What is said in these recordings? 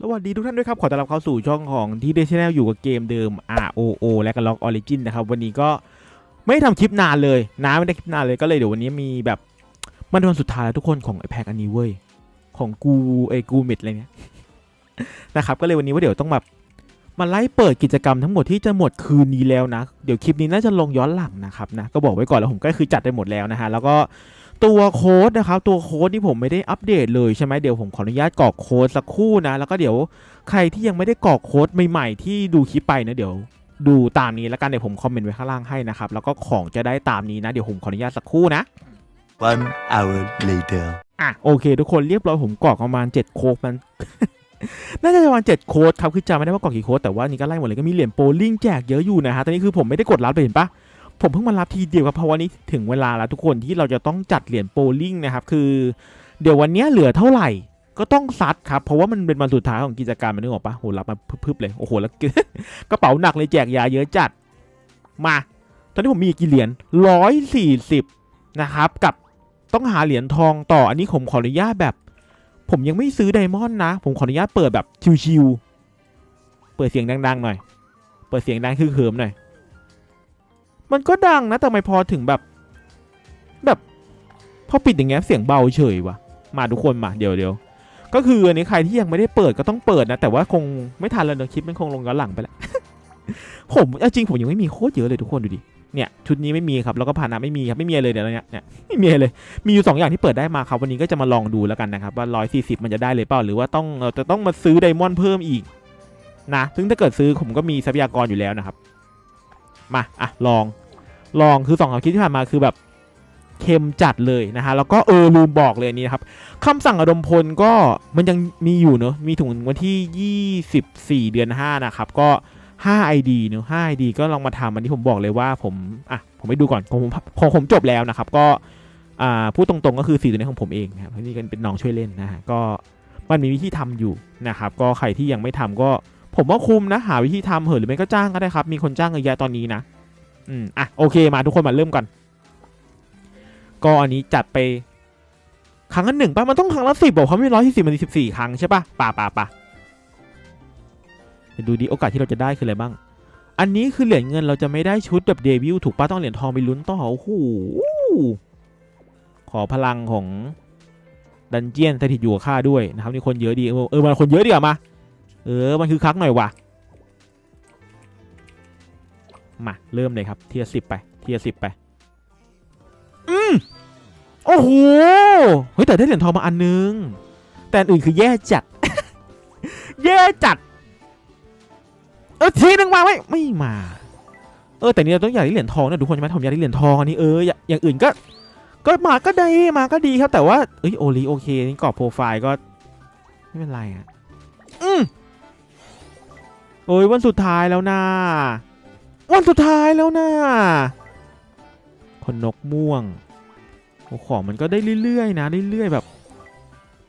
สวัสดีทุกท่านด้วยครับ ขอต้อนรับเข้าสู่ช่องของที่เดชแนลอยู่กับเกมเดิม ROO และก็ล็อกออริจินนะครับ วันนี้ก็ไม่ได้ทำคลิปนานเลยนะไม่ได้คลิปนานเลยก็เลยเดี๋ยววันนี้มีแบบมันวันสุดท้ายแล้วทุกคนของไอแพกอันนี้เว้ย ของกูไอกูมิดอะไรเนี้ยนะครับก็เลยวันนี้ว่าเดี๋ยวต้องแบบมาไล่เปิดกิจกรรมทั้งหมดที่จะหมดคืนนี้แล้วนะ เดี๋ยวคลิปนี้น่าจะลงย้อนหลังนะครับนะก็บอกไว้ก่อนแล้วผมก็คือจัดได้หมดแล้วนะฮะแล้วก็ ตัวโค้ดนะครับ ตัวโค้ดที่ผมไม่ได้อัปเดตเลยใช่ไหมเดี๋ยวผมขออนุญาตกรอกโค้ดสักครู่นะ แล้วก็เดี๋ยวใครที่ยังไม่ได้กรอกโค้ดใหม่ๆที่ดูคลิปไปนะเดี๋ยวดูตามนี้แล้วกันเดี๋ยวผมคอมเมนต์ไว้ข้างล่างให้นะครับ แล้วก็ของจะได้ตามนี้นะ เดี๋ยวผมขออนุญาตสักครู่นะ One hour later. อะโอเค ทุกคนเรียบร้อยผมกรอกประมาณ 7 โค้ดมัน น่าจะประมาณ7โค้ดครับคือจำไม่ได้ว่ากรอกกี่โค้ดแต่ว่านี่ก็ไล่หมดเลยก็มีเหรียญโปลิงแจกเยอะอยู่นะฮะตอนนี้คือผมไม่ได้กดรับเลยเห็นปะ ผมเพิ่งมารับทีเดียวครับเพราะวันนี้ถึงเวลาแล้วทุกคนที่เราจะต้องจัดเหรียญโปลิงนะครับคือ เดี๋ยววันนี้เหลือเท่าไหร่ก็ต้องซัดครับ เพราะว่ามันเป็นวันสุดท้ายของกิจการมันนึกออกปะโหรับมาพึบๆเลยโอ้โหแล้วกระเป๋าหนักเลยแจกยาเยอะจัดมา ตอนนี้ผมมีกี่เหรียญร้อยสี่สิบนะครับ กับต้องหาเหรียญทองต่ออันนี้ผมขออนุญาตแบบ ผมยังไม่ซื้อไดมอนด์นะ ผมขออนุญาตเปิดแบบชิวๆเปิดเสียงดังๆหน่อย เปิดเสียงดังคือเขิมหน่อย มันก็ดังนะแต่ไม่พอถึงแบบ แบบพอปิดอย่างเงี้ยเสียงเบาเฉยวะมาทุกคนมาเดี๋ยวเดี๋ยวก็คืออันนี้ใครที่ยังไม่ได้เปิดก็ต้องเปิดนะ แต่ว่าคงไม่ทันแล้วเนอะคลิปมันคงลงย้อนหลังไปแล้วผมจริงผมยังไม่มีโคตรเยอะเลยทุกคนดูดิเนี่ยชุดนี้ไม่มีครับแล้วก็ผ่านนะไม่มีครับไม่มีเลยเดี๋ยวเนี่ยเนี่ยไม่มีเลยมีอยู่สองอย่างที่เปิดได้มาครับวันนี้ก็จะมาลองดูแล้วกันนะครับว่าร้อยสี่สิบมันจะได้เลยเปล่าหรือว่าต้องเราจะต้องมาซื้อไดมอนด์เพิ่มอีกนะซึ่งถ้าเกิดซื้อผมก็มีทรัพยากรอยู่แล้วนะครับ มาอะลองลองคือสองคำคิดที่ผ่านมาคือแบบเค็มจัดเลยนะฮะแล้วก็เออลืมบอกเลยนี้นะครับคำสั่งอดมพลก็มันยังมีอยู่เนอะมีถึงวันที่ 24 เดือน 5 นะครับ ก็ 5 ID เนอะ5 ID ก็ลองมาทำอันนี้ผมบอกเลยว่าผมอะผมไปดูก่อนของผมของผมจบแล้วนะครับ ก็อ่าพูดตรงๆก็คือสีตัวนี้ของผมเองนะครับนี่ก็เป็นน้องช่วยเล่นนะฮะก็มันมีวิธีทำอยู่นะครับ ก็ใครที่ยังไม่ทำก็ ผมว่าคุมนะ หาวิธีทำเหอะหรือไม่ก็จ้างก็ได้ครับ มีคนจ้างเยอะแยะตอนนี้นะ อืม อะ โอเคมาทุกคนมาเริ่มกันก็อันนี้จัดไป ครั้งละหนึ่งป่ะ มันต้องครั้งละสิบบอกเขาไม่ร้อยที่สิบมันสิบสี่ครั้งใช่ป่ะป่าป่าป่าดูดิโอกาสที่เราจะได้คืออะไรบ้าง อันนี้คือเหรียญเงินเราจะไม่ได้ชุดแบบเดบิวถูกป่ะต้องเหรียญทองไปลุ้นต่อโอ้โหขอพลังของดันเจียนสถิตอยู่กับข้าด้วยนะครับนี่คนเยอะดี เออเออมันคนเยอะดีกว่ามา เออ มันคือคักหน่อยว่ะมา เริ่มเลยครับ เทียสิบไป เทียสิบไป อืมโอ้โห เฮ้ย แต่ได้เหรียญทองมาอันนึง แต่อื่นคือแย่จัด แย่จัด เออทีนึงมาไว้ไม่มา เออ แต่นี่เราต้องอยากได้เหรียญทองนะทุกคนใช่ไหมผมอยากได้เหรียญทองอันนี้เออ อย่าอย่างอื่นก็ ก็มาก็ได้มาก็ดีครับ แต่ว่า เอ้ยโอลีโอเค นี่กรอบโปรไฟล์ก็ ไม่เป็นไรอะ อืม โอ้ยวันสุดท้ายแล้วนะวันสุดท้ายแล้วนะคนนกม่วงโอ้ของมันก็ได้เรื่อยๆนะเรื่อยๆแบบ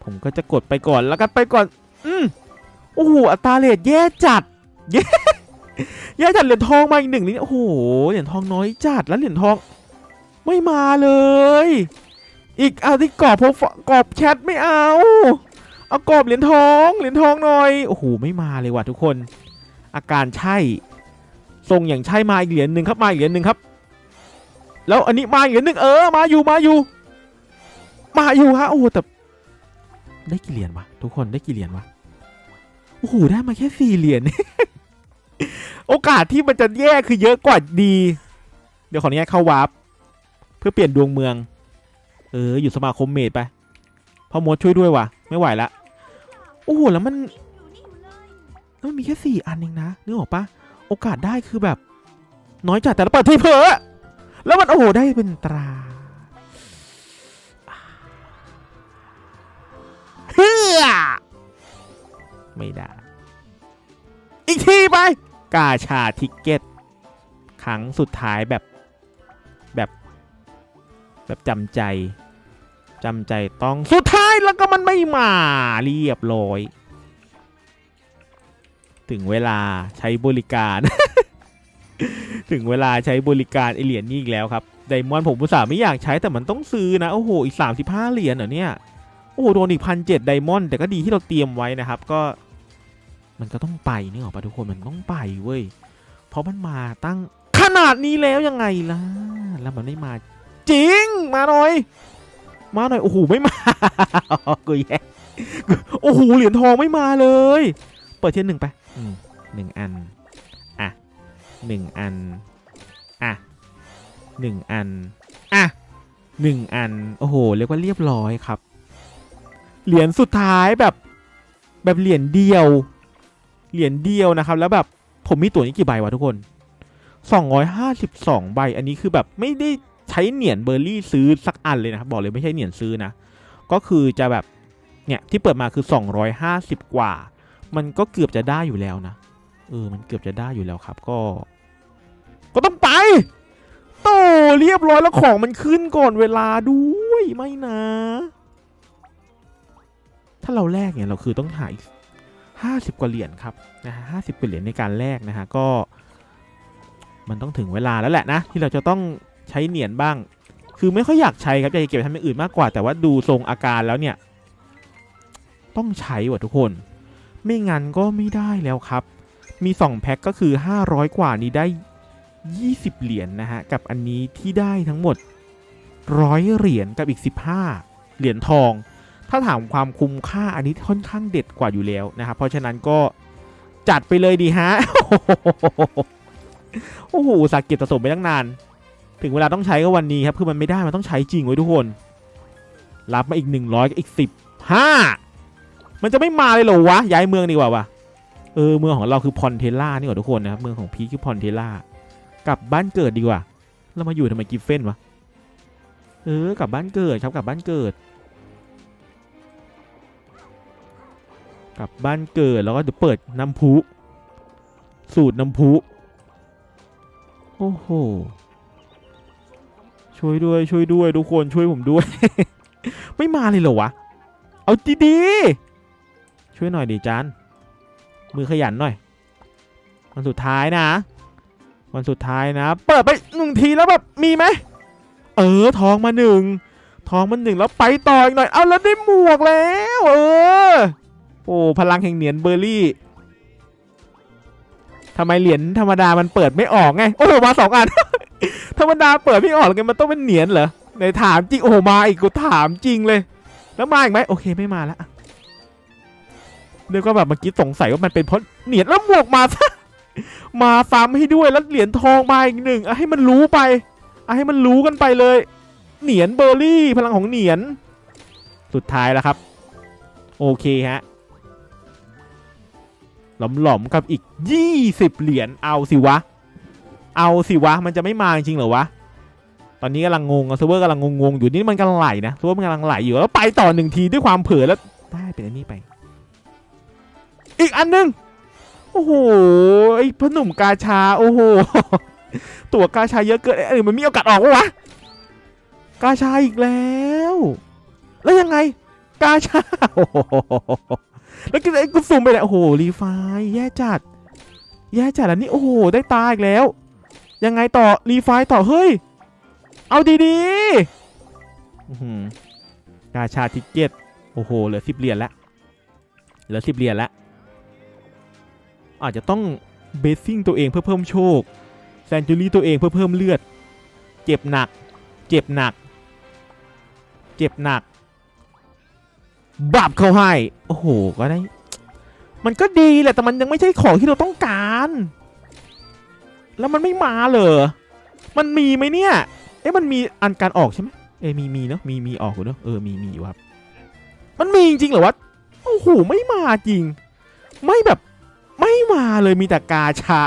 ผมก็จะกดไปก่อนแล้วกันไปก่อน อืมโอ้โหอัตราเลทแย่จัดแย่แย่จัดเหรียญทองมาอีกหนึ่งนี่โอ้โหเหรียญทองน้อยจัดแล้วเหรียญทอง ไม่มาเลย อีกเอาที่กรอบโปรไฟล์กรอบแชทไม่เอา เอากรอบเหรียญทองเหรียญทองหน่อยโอ้โหไม่มาเลยว่ะทุกคน อาการใช่ทรงอย่างใช่มาอีกเหรียญหนึ่งครับมาอีกเหรียญหนึ่งครับ แล้วอันนี้มาอีกเหรียญหนึ่งเออมาอยู่มาอยู่ มาอยู่ฮะโอ้แต่ได้กี่เหรียญวะทุกคนได้กี่เหรียญวะโอ้โหได้มาแค่สี่เหรียญโอกาสที่มันจะแย่คือเยอะกว่าดี เดี๋ยวขออนุญาตเข้าวาร์ปเพื่อเปลี่ยนดวงเมือง เอออยู่สมาคมเมดไปพ่อมดช่วยด้วยว่ะไม่ไหวละโอ้โหแล้วมัน แล้วมันมีแค่สี่อันเองนะนึกออกปะโอกาสได้คือแบบ น้อยจัดแต่ละเปิดที่เผลอแล้วมันโอ้โหได้เป็นตราเฮือไม่ได้ อีกทีไป กาชาทิกเก็ตครั้งสุดท้ายแบบแบบ แบบจำใจจำใจต้องสุดท้ายแล้วก็มันไม่มาเรียบร้อย ถึงเวลาใช้บริการ ถึงเวลาใช้บริการไอเหรียญนี่อีกแล้วครับไดมอนผมอุตส่าห์ไม่อยากใช้แต่มันต้องซื้อนะ โอ้โห อีก 35 เหรียญเหรอเนี่ย โอ้โห โดนอีกพันเจ็ดไดมอนแต่ก็ดีที่เราเตรียมไว้นะครับ ก็ มันก็ต้องไปนึกออกปะทุกคนมันต้องไปเว้ย เพราะมันมาตั้งขนาดนี้แล้วยังไงล่ะ แล้วมันไม่มา จริง มาหน่อย มาหน่อย โอ้โห ไม่มากูแย่โอ้โห เหรียญทองไม่มาเลย เปิดเทียนหนึ่งไป หนึ่งอัน อะหนึ่งอัน อะหนึ่งอัน อะหนึ่งอัน โอ้โห เรียกว่าเรียบร้อยครับ เหรียญสุดท้ายแบบ แบบเหรียญเดียว เหรียญเดียวนะครับ แล้วแบบผมมีตั๋วนี้กี่ใบวะทุกคน 252 ใบ อันนี้คือแบบไม่ได้ใช้เหรียญเบอร์รี่ซื้อสักอันเลยนะครับ บอกเลยไม่ใช่เหรียญซื้อนะ ก็คือจะแบบ เนี่ยที่เปิดมาคือ 250 กว่า มันก็เกือบจะได้อยู่แล้วนะ เออ มันเกือบจะได้อยู่แล้วครับก็ ก็ต้องไปโตเรียบร้อยแล้วของมันขึ้นก่อนเวลาด้วยไม่นะ ถ้าเราแลกเนี่ยเราคือต้องหาอีกห้าสิบกว่าเหรียญครับนะฮะห้าสิบกว่าเหรียญในการแลกนะฮะก็ มันต้องถึงเวลาแล้วแหละนะ ที่เราจะต้องใช้เหรียญบ้าง คือไม่ค่อยอยากใช้ครับอยากจะเก็บทำอย่างอื่นมากกว่าแต่ว่าดูทรงอาการแล้วเนี่ย ต้องใช้ว่ะทุกคน ไม่งั้นก็ไม่ได้แล้วครับ มี 2 แพ็คก็คือ 500 กว่านี้ได้ 20 เหรียญนะฮะ กับอันนี้ที่ได้ทั้งหมด 100 เหรียญกับอีก 15 เหรียญทอง ถ้าถามความคุ้มค่าอันนี้ค่อนข้างเด็ดกว่าอยู่แล้วนะครับเพราะฉะนั้นก็จัดไปเลยดีฮะ โอ้โหสาห์เก็บสะสมไปตั้งนาน ถึงเวลาต้องใช้ก็วันนี้ครับ คือมันไม่ได้ มันต้องใช้จริงไว้ยทุกคน รับมาอีก 100กับอีก 15 มันจะไม่มาเลยเหรอวะ ย้ายเมืองดีกว่าวะเออเมืองของเราคือพอนเทล่านี่หว่าทุกคนนะครับเมืองของพีคคือพอนเทล่ากลับบ้านเกิดดีกว่า เรามาอยู่ทำไมกิฟเฟนวะเออกลับบ้านเกิดครับกลับบ้านเกิด กลับบ้านเกิดแล้วก็เดี๋ยวเปิดน้ำพุ สูตรน้ำพุโอ้โหช่วยด้วยช่วยด้วยทุกคนช่วยผมด้วย ไม่มาเลยเหรอวะ เอาดีๆ ช่วยหน่อยดิจานมือขยันหน่อย วันสุดท้ายนะ วันสุดท้ายนะ เปิดไปหนึ่งทีแล้วแบบมีไหมเออทองมาหนึ่งทองมาหนึ่งแล้วไปต่ออีกหน่อย เอาแล้วได้หมวกแล้ว เออ โอ้พลังแห่งเหรียญเบอร์รี่ทำไมเหรียญธรรมดามันเปิดไม่ออกไง โอ้โหมาสองอัน ธรรมดาเปิดไม่ออกไงมันต้องเป็นเหรียญเหรอในถามจริงโอ้โหมาอีกกูถามจริงเลย แล้วมาอีกไหมโอเคไม่มาแล้ว เรียกว่าแบบเมื่อกี้สงสัยว่ามันเป็นเพราะเหรียญแล้วหมวกมาซะมาซ้ำให้ด้วยแล้วเหรียญทองมาอีกหนึ่งอะให้มันรู้ไปอะให้มันรู้กันไปเลย เหรียญเบอร์รี่พลังของเหรียญสุดท้ายแล้วครับ โอเคฮะหลอมๆกับอีก 20 เหรียญเอาสิวะ เอาสิวะ มันจะไม่มาจริงเหรอวะ ตอนนี้กำลังงงอะเซิร์ฟเวอร์กำลังงงๆอยู่นี่มันกำลังไหลนะเซิร์ฟเวอร์มันกำลังไหลอยู่แล้วไปต่อหนึ่งทีด้วยความเผลอแล้วได้เป็นอันนี้ไป อีกอันหนึง โอ้โหไอ้พหนุ่มกาชา โอ้โห ตัวกาชาเยอะเกินเอ้มันมีโอกาสออกวะวะกาชาอีกแล้ว แล้วยังไง กาชาโอ้โหแล้วก็ไอ้กูซูมไปเลยโอ้โหรีไฟแย่จัด แย่จัดแล้วนี่โอ้โห ได้ตาอีกแล้ว ยังไงต่อรีไฟต่อเฮ้ย เอาดีๆกาชาทิกเก็ตโอ้โหเหลือสิบเหรียญแล้วเหลือสิบเหรียญแล้ว อาจจะต้องเบสซิ่งตัวเองเพื่อเพิ่มโชคแซนจูรี่ตัวเองเพื่อเพิ่มเลือด เจ็บหนัก เจ็บหนัก เจ็บหนักบับเข้าให้ โอ้โห ก็ได้ มันก็ดีแหละ แต่มันยังไม่ใช่ของที่เราต้องการ แล้วมันไม่มาเหรอมันมีไหมเนี่ย เอ๊ะ มันมีอันการออกใช่ไหมเอ้มี มีเนาะ มี มีออกอยู่เนาะ เออ มี มีอยู่ครับ มันมีจริงเหรอวะ โอ้โห ไม่มาจริง ไม่แบบ ไม่มาเลยมีแต่กาชา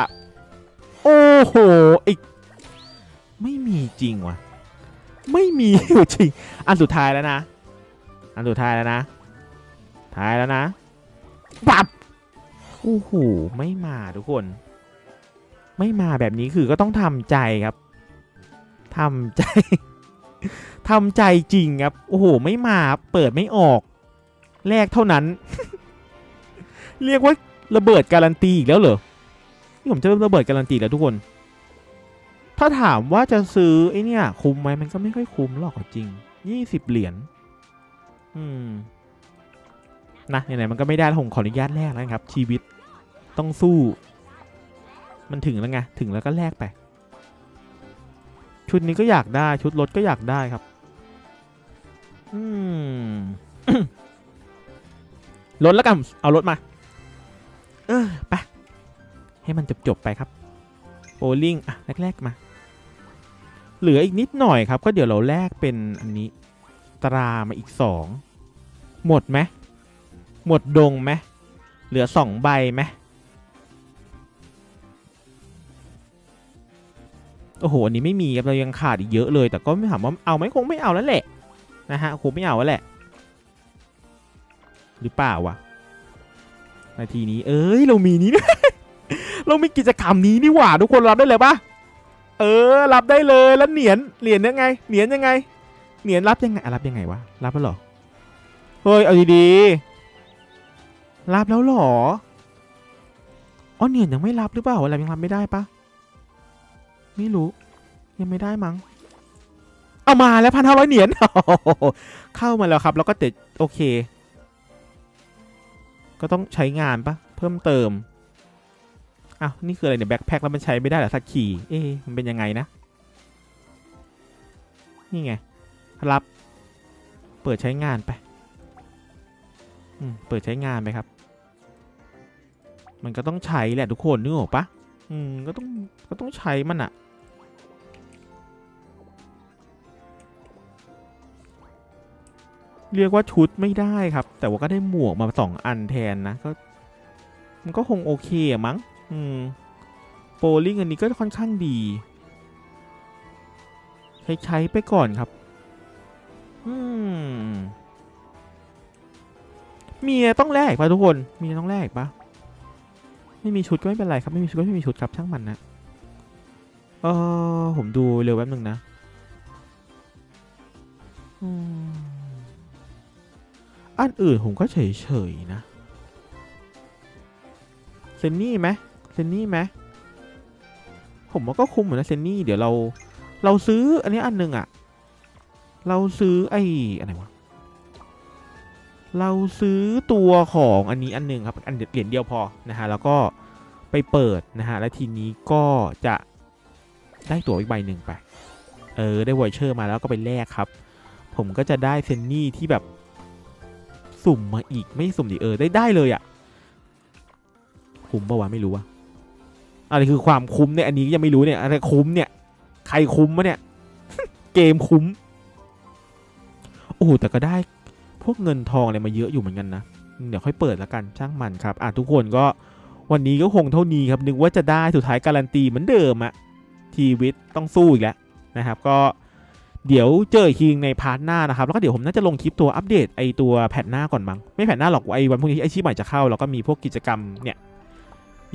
โอ้โหอีกไม่มีจริงวะไม่มีอยู่จริง อันสุดท้ายแล้วนะ อันสุดท้ายแล้วนะ ท้ายแล้วนะปับโอ้โหไม่มาทุกคน ไม่มาแบบนี้คือก็ต้องทำใจครับทำใจทำใจจริงครับ โอ้โห ไม่มา เปิดไม่ออก แรกเท่านั้น เรียกว่า ระเบิดการันตีอีกแล้วเหรอ นี่ผมจะระเบิดการันตีแล้วทุกคน ถ้าถามว่าจะซื้อไอ้เนี่ยคุ้มไหมมันก็ไม่ค่อยคุ้มหรอกจริงยี่สิบเหรียญ อืม นะไหนๆมันก็ไม่ได้ผมขออนุญาตแลกแล้วครับ ชีวิตต้องสู้ มันถึงแล้วไง ถึงแล้วก็แลกไป ชุดนี้ก็อยากได้ ชุดรถก็อยากได้ครับ อืมรถแล้วกัน เอารถมา เออไปให้มันจบจบๆไปครับโบลิ่งอะแรกๆมา เหลืออีกนิดหน่อยครับ ก็เดี๋ยวเราแลกเป็นอันนี้ตรามาอีกสองหมดไหมหมดดงไหมเหลือสองใบไหมโอ้โห อันนี้ไม่มีครับ เรายังขาดอีกเยอะเลย แต่ก็ไม่ถามว่าเอาไหมคงไม่เอาแล้วแหละ นะฮะ คงไม่เอาแล้วแหละ หรือเปล่าวะ นาทีนี้ เอ้ย เรามีนี้ เรามีกิจกรรมนี้นี่หว่า ทุกคนรับได้เลยปะเออ รับได้เลยแล้วเหรียญเหรียญยังไง เหรียญยังไง เหรียญรับยังไงรับยังไงวะ รับแล้วเหรอ เฮ้ย เอาดีๆ รับแล้วหรอ อ๋อ เหรียญยังไม่รับหรือเปล่าอะไรยังรับไม่ได้ปะไม่รู้ ยังไม่ได้มั้ง เอามาแล้วพันห้าร้อยเหรียญเข้ามาแล้วครับ แล้วก็ติดโอเค ก็ต้องใช้งานปะเพิ่มเติมอ้าวนี่คืออะไรเนี่ยแบ็คแพ็คแล้วมันใช้ไม่ได้เหรอสักขี่เอ๊มันเป็นยังไงนะ นี่ไง รับ เปิดใช้งานไปอืมเปิดใช้งานไปครับ มันก็ต้องใช้แหละทุกคนนึกออกปะอืมก็ต้องก็ต้องใช้มันอะ เรียกว่าชุดไม่ได้ครับ แต่ว่าก็ได้หมวกมาสองอันแทนนะก็มันก็คงโอเคมั้ง อืม โปรลิงอันนี้ก็ค่อนข้างดี ใช้ใช้ไปก่อนครับ อืมเมียต้องแลกปะทุกคนเมียต้องแลกปะไม่มีชุดก็ไม่เป็นไรครับ ไม่มีชุดก็ไม่มีชุดครับช่างมันนะเออผมดูเร็วแป๊บหนึ่งนะ อืม อันอื่นผมก็เฉยๆนะ เซนนี่ไหมเซนนี่ไหมผมว่าก็คุ้มเหมือนนะเซนนี่เดี๋ยวเราเราซื้ออันนี้อันหนึ่งอะเราซื้อไอ้อะไรวะเราซื้อตัวของอันนี้อันหนึ่งครับ อันเหรียญเดียวพอนะฮะแล้วก็ไปเปิดนะฮะแล้วทีนี้ก็จะได้ตั๋วอีกใบหนึ่งไป เออได้วอยเชอร์มาแล้วก็ไปแลกครับ ผมก็จะได้เซนนี่ที่แบบ สุ่มมาอีกไม่สุ่มดิเออได้ได้เลยอะคุ้มปะวะไม่รู้อะอะไรคือความคุ้มเนี่ยอันนี้ยังไม่รู้เนี่ยอะไรคุ้มเนี่ยใครคุ้มวะเนี่ย เกมคุ้มโอ้โหแต่ก็ได้พวกเงินทองอะไรมาเยอะอยู่เหมือนกันนะเดี๋ยวค่อยเปิดแล้วกันช่างมันครับอะทุกคนก็วันนี้ก็คงเท่านี้ครับนึกว่าจะได้สุดท้ายการันตีเหมือนเดิมอะทีวิตต้องสู้อีกแล้วนะครับ ก็ เดี๋ยวเจออีกทีในพาร์ทหน้านะครับ แล้วก็เดี๋ยวผมน่าจะลงคลิปตัวอัปเดตไอตัวแพทหน้าก่อนมั้งไม่แพทหน้าหรอกไอวันพรุ่งนี้ไอชีพใหม่จะเข้าแล้วก็มีพวกกิจกรรมเนี่ย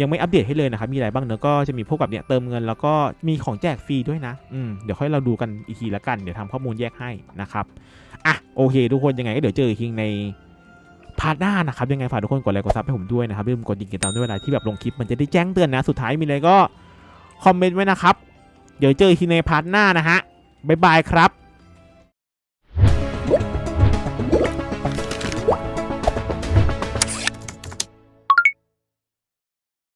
ยังไม่อัปเดตให้เลยนะครับ มีอะไรบ้างเนอะก็จะมีพวกแบบเนี้ยเติมเงินแล้วก็มีของแจกฟรีด้วยนะ อืม เดี๋ยวค่อยเราดูกันอีกทีละกัน เดี๋ยวทำข้อมูลแยกให้นะครับ อะ โอเค ทุกคนยังไงก็เดี๋ยวเจออีกทีในพาร์ทหน้านะครับ ยังไงฝากทุกคนกดไลค์กดซับให้ผมด้วยนะครับอย่าลืมกดติดตามด้วยเวลาที่แบบลงคลิปมันจะได้แจ้งเตือนนะ สุดท้ายมีอะไรก็คอมเมนต์ไว้นะครับ เดี๋ยวเจอทีในพาร์ทหน้านะฮะ บ๊ายบายครับ